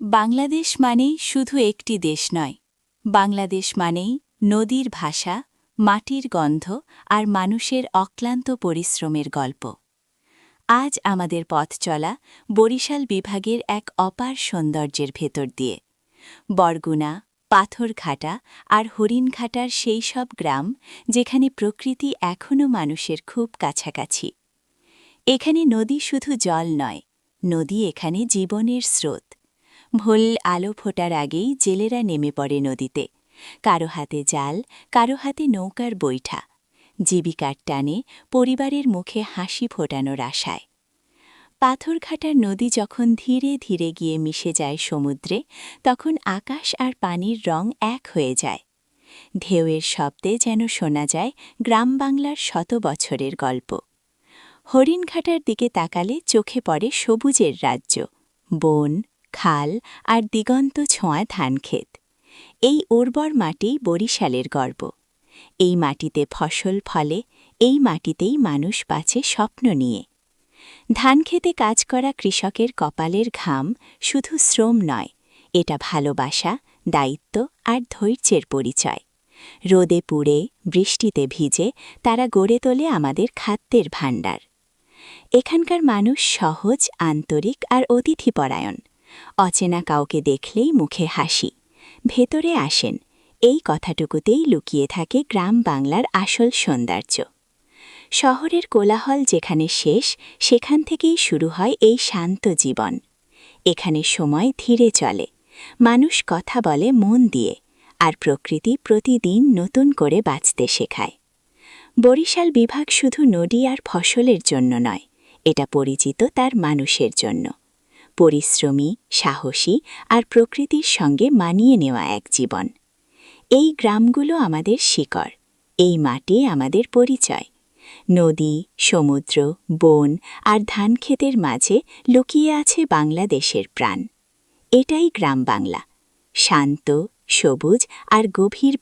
বাংলাদেশ মানেই শুধু একটি দেশ নয়। বাংলাদেশ মানেই নদীর ভাষা, মাটির গন্ধ আর মানুষের অক্লান্ত পরিশ্রমের গল্প। আজ আমাদের পথ চলা বরিশাল বিভাগের এক অপার সৌন্দর্যের ভেতর দিয়ে। বরগুনা, পাথরঘাটা আর হরিণঘাটার সেই সব গ্রাম যেখানে প্রকৃতি এখনও মানুষের খুব কাছাকাছি। এখানে নদী শুধু জল নয়, নদী এখানে জীবনের স্রোত। ভোল আলো ফোটার আগেই জেলেরা নেমে পড়ে নদীতে। কারও হাতে জাল, কারও হাতে নৌকার বৈঠা। জীবিকার টানে পরিবারের মুখে হাসি ফোটানোর আশায়। পাথরঘাটার নদী যখন ধীরে ধীরে গিয়ে মিশে যায় সমুদ্রে, তখন আকাশ আর পানির রং এক হয়ে যায়। ঢেউয়ের শব্দে যেন শোনা যায় গ্রাম বাংলার শত বছরের গল্প। হরিণঘাটার দিকে তাকালে চোখে পড়ে সবুজের রাজ্য। বন খাল আর দিগন্ত ছোঁয়া ধানক্ষেত এই উর্বর মাটি বরিশালের গর্ব। এই মাটিতে ফসল ফলে, এই মাটিতেই মানুষ বাঁচে স্বপ্ন নিয়ে। ধানক্ষেতে কাজ করা কৃষকের কপালের ঘাম শুধু শ্রম নয়, এটা ভালোবাসা, দায়িত্ব আর ধৈর্যের পরিচয়। রোদে পুড়ে, বৃষ্টিতে ভিজে তারা গড়ে তোলে আমাদের খাদ্যের ভাণ্ডার। এখানকার মানুষ সহজ, আন্তরিক আর অতিথিপরায়ণ। অচেনা কাউকে দেখলেই মুখে হাসি। ভেতরে আসেন। এই কথাটুকুতেই লুকিয়ে থাকে গ্রাম বাংলার আসল সৌন্দর্য। শহরের কোলাহল যেখানে শেষ, সেখান থেকেই শুরু হয় এই শান্ত জীবন। এখানে সময় ধীরে চলে। মানুষ কথা বলে মন দিয়ে আর প্রকৃতি প্রতিদিন নতুন করে বাঁচতে শেখায়। বরিশাল বিভাগ শুধু নদী আর ফসলের জন্য নয়, এটা পরিচিত তার মানুষের জন্য। পরিশ্রমী, সাহসী আর প্রকৃতির সঙ্গে মানিয়ে নেওয়া এক জীবন। এই গ্রামগুলো আমাদের শিকড়, এই মাটি আমাদের পরিচয়। নদী, সমুদ্র, বন আর ধানক্ষেতের মাঝে লুকিয়ে আছে বাংলাদেশের প্রাণ। এটাই গ্রাম বাংলা। শান্ত, সবুজ আর গভীর